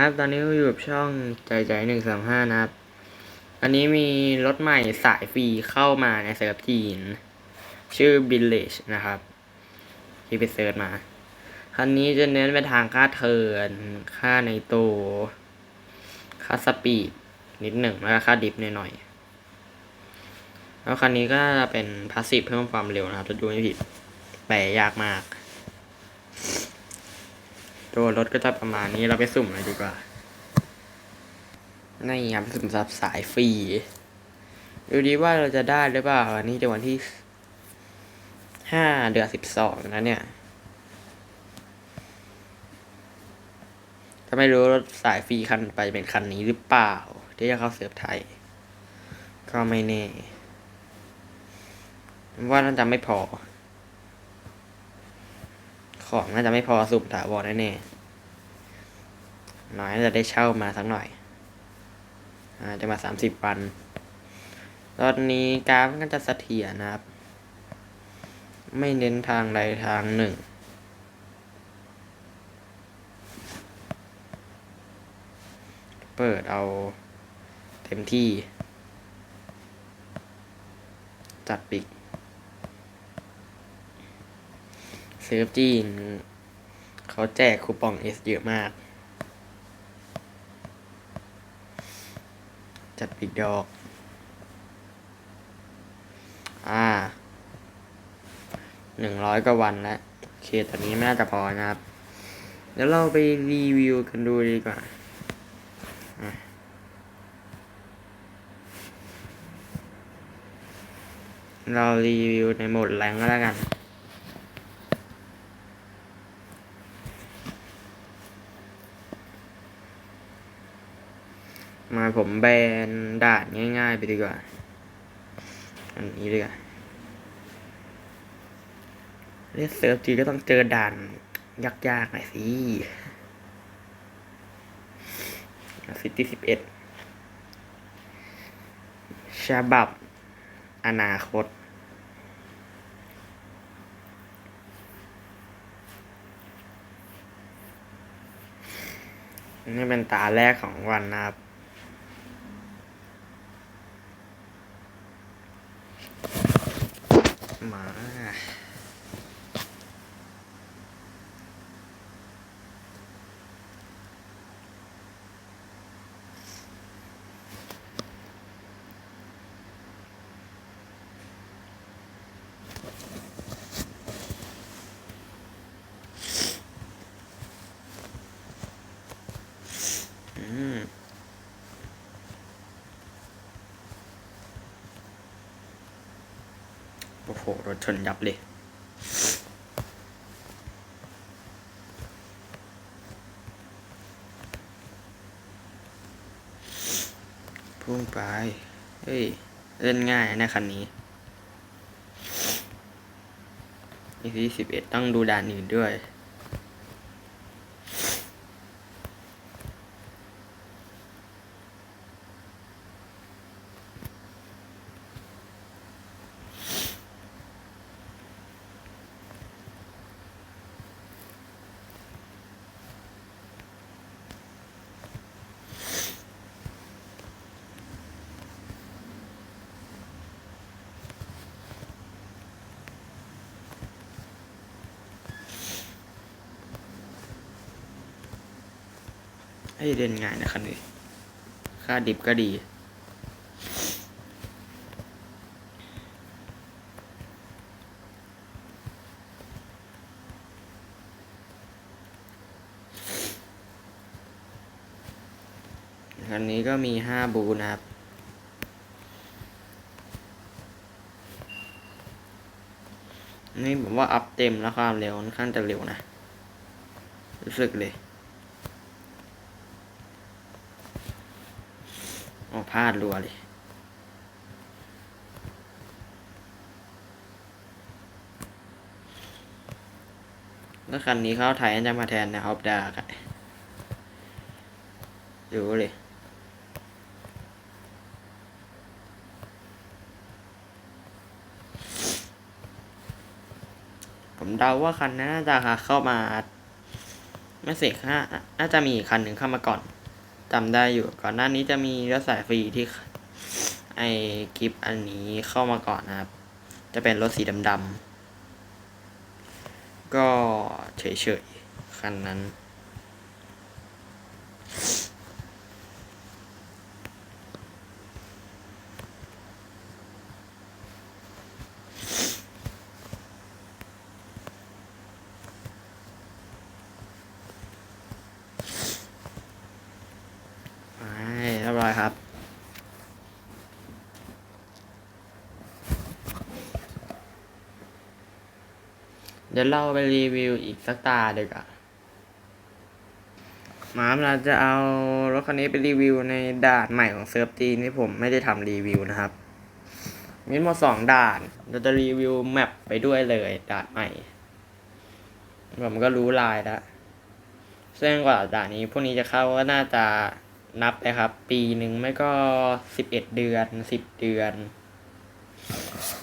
ครับ ตอนนี้อยู่กับช่องใจใจหนึ่งสามห้านะครับ อันนี้มีรถใหม่สายฟรีเข้ามาในเซิร์ฟจีน ชื่อ Village นะครับ ที่ไปเซิร์ชมา คันนี้จะเน้นไปทางค่าเทิน ค่าในโตวค่าสปีดนิดหนึ่งแล้วก็ค่าดิฟหน่อยๆแล้วคันนี้ก็จะเป็นพาสซีฟเพิ่มความเร็วนะครับจะดูไม่ผิดแปลยากมาก ตัวรถก็จะประมาณนี้เราไปสุ่มเลยดีกว่านี่ครับสุ่มสับสายฟรีดูดีว่าเราจะได้หรือเปล่าอันนี้จะวันที่ห้าเดือนสิบสองนะเนี่ยก็ไม่รู้รถสายฟรีคันไปเป็นคันนี้หรือเปล่า ที่จะเข้าเซิร์ฟไทย ก็ไม่แน่ ว่าน่าจะไม่พอ ของน่าจะไม่พอสุ่มถาวรแน่ๆน้อยน่าจะได้เช่ามาสักหน่อยอาจจะมาสามสิบวัน ตอนนี้กราฟก็จะเสถียรนะครับ ไม่เน้นทางใดทางหนึ่งเปิดเอาเต็มที่ จัดปิก เซิร์ฟจีน เขาแจกคูปองเอสเยอะมาก จัดปิกดอก อ่าหนึ่งร้อยกว่าวันแล้วโอเคตอนนี้ไม่น่าจะพอนะครับ เดี๋ยวเราไปรีวิวกันดูดีกว่าเรารีวิวในโหมดแรงก็แล้วกัน มาผมแบนด่านง่ายๆไปดีกว่า อันนี้ดีกว่าเล่นเซิร์ฟจีก็ต้องเจอด่านยากๆหน่อยสิซิตี้สิบเอ็ดฉบับ อนาคต นี่เป็นตาแรกของวันนะครับ มา อืม อ้โห รถชนยับเลย พุ่งไป เฮ้ย เล่นง่ายนะคันนี้ e ีสิบเอ็ดต้องดูด่านอื่นด้วย ให้เล่นง่ายนะคันนี้ ค่าดิบก็ดี คันนี้ก็มีห้าบูนะครับนี่ผมว่าอัพเต็มแล้วความเร็วค่อนข้างจะเร็วนะ รู้สึกเลย อ้พลาดรัวเลยแล้วคันนี้เข้าไทยจะมาแทนนะออฟดาร์กอะดูเลยผมเดาว่าคันนั้นน่าจะเข้ามา ไม่เสกน่าน่าจะมีคันหนึ่งเข้ามาก่อน จำได้อยู่ก่อนหน้านี้จะมีรถสายฟรีที่ไอคลิปอันนี้เข้ามาก่อนนะครับ จะเป็นรถสีดำๆก็เฉยๆคันนั้น ไปเรียบร้อยครับ เดี๋ยวเราไปรีวิวอีกสักตาเดียวกันมาบเราจะเอารถคันนี้ไปรีวิวในด่านใหม่ของเซิร์ฟจีนที่ผมไม่ได้ทำรีวิวนะครับ มีหมดสองด่าน เราจะรีวิวแมปไปด้วยเลยด่านใหม่ ผมก็รู้ลายแล้วซึ่งกว่าด่านนี้พวกนี้จะเข้าก็น่าจะนับนะครับ ปีหนึ่งไม่ก็สิบเอ็ดเดือนสิบเดือน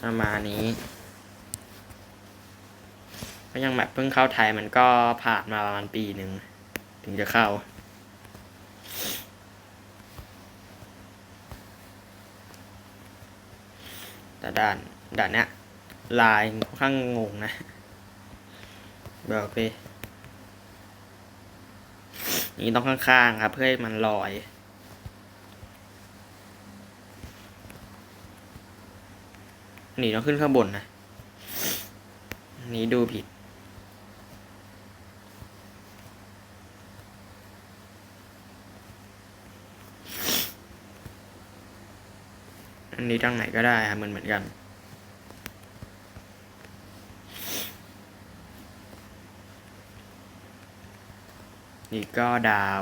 ประมาณนี้ ก็ยังแบบเพิ่งเข้าไทยมันก็ผ่านมาประมาณปีหนึ่งถึงจะเข้า แต่ด่านด่านเนี้ยลายค่อนข้างงงนะบอกไปนี่ต้องข้างๆครับ เพื่อให้มันลอยนี่ต้องขึ้นข้างบนนะ นี่ดูผิด อันนี้ทางไหนก็ได้ครับเหมือนเหมือนกัน นี่ก็ดาว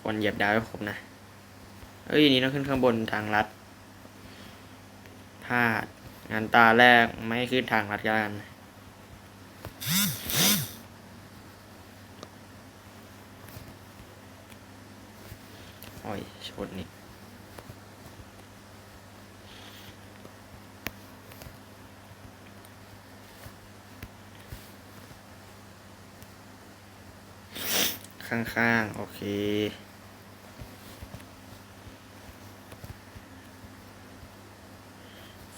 คนเหยียบดาวให้ครบนะ เอ้ยนี่ต้องขึ้นข้างบนทางลัดพลาดงานตาแรกไม่ขึ้นทางลัดกันโอ้ยชนนี่ ข้างๆ โอเค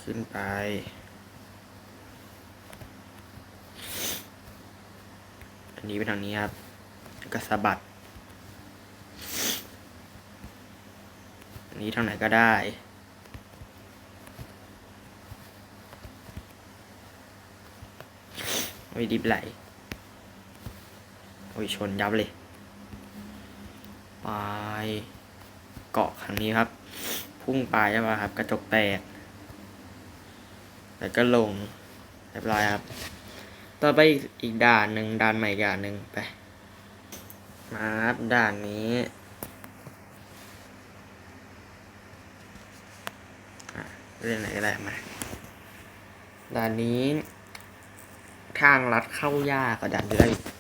ขึ้นไปอันนี้ไปทางนี้ครับแล้วก็สะบัดอันนี้ทางไหนก็ได้โอ้ยดิบไหลโอ้ยชนยับเลย ไปเกาะครั้งนี้ครับ พุ่งไปใช่ป่ะครับ กระจกแตกแล้วก็ลงเรียบร้อยครับ ต่อไปอีกด่านหนึ่งด่านใหม่อีกด่านหนึ่งไปมาครับด่านนี้เรื่องไหนก็ได้มาด่านนี้ ทางลัดเข้ายากกว่าด่านที่แล้ว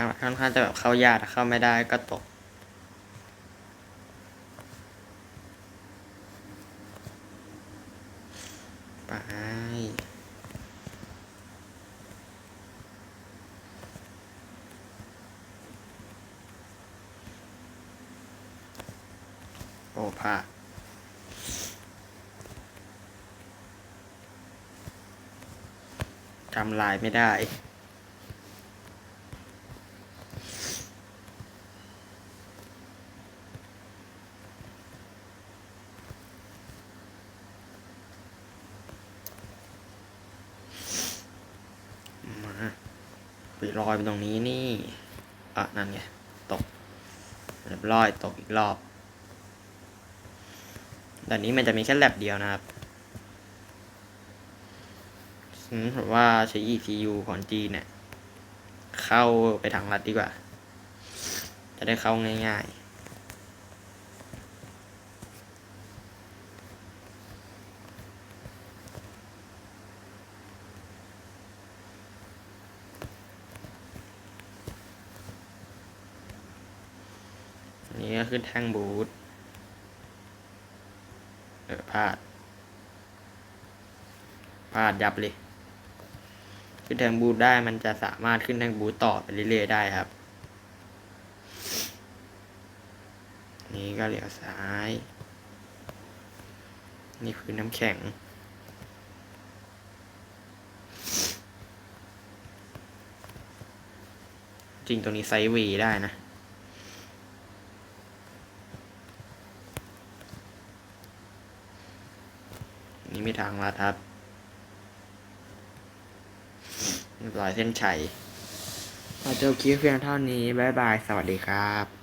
างค่อนข้างจะแบบเข้ายากเข้าไม่ได้ก็ตก ไป โอ้พาดจำลายไม่ได้ ลอยไปตรงนี้นี่ อะ นั่นไง ตกเรียบร้อยตกอีกรอบแต่นี้มันจะมีแค่แลบเดียวนะครับผมว่าใช้ ECU ของ G เนี่ย เข้าไปทางรัดดีกว่า จะได้เข้าง่าย ๆ นี้ก็ขึ้นแท่งบูทเออพลาดพลาดยับเลย ขึ้นแท่งบูทได้มันจะสามารถขึ้นแท่งบูทต่อไปเรื่อยๆได้ครับ นี่ก็เหลียวซ้าย นี่คือน้ำแข็งจริงตรงนี้ไซด์วีได้นะ นี่มีทางลัดครับเรียบร้อยเส้นชัยขอจบคลิปเพียงเท่านี้ บ๊ายบาย สวัสดีครับ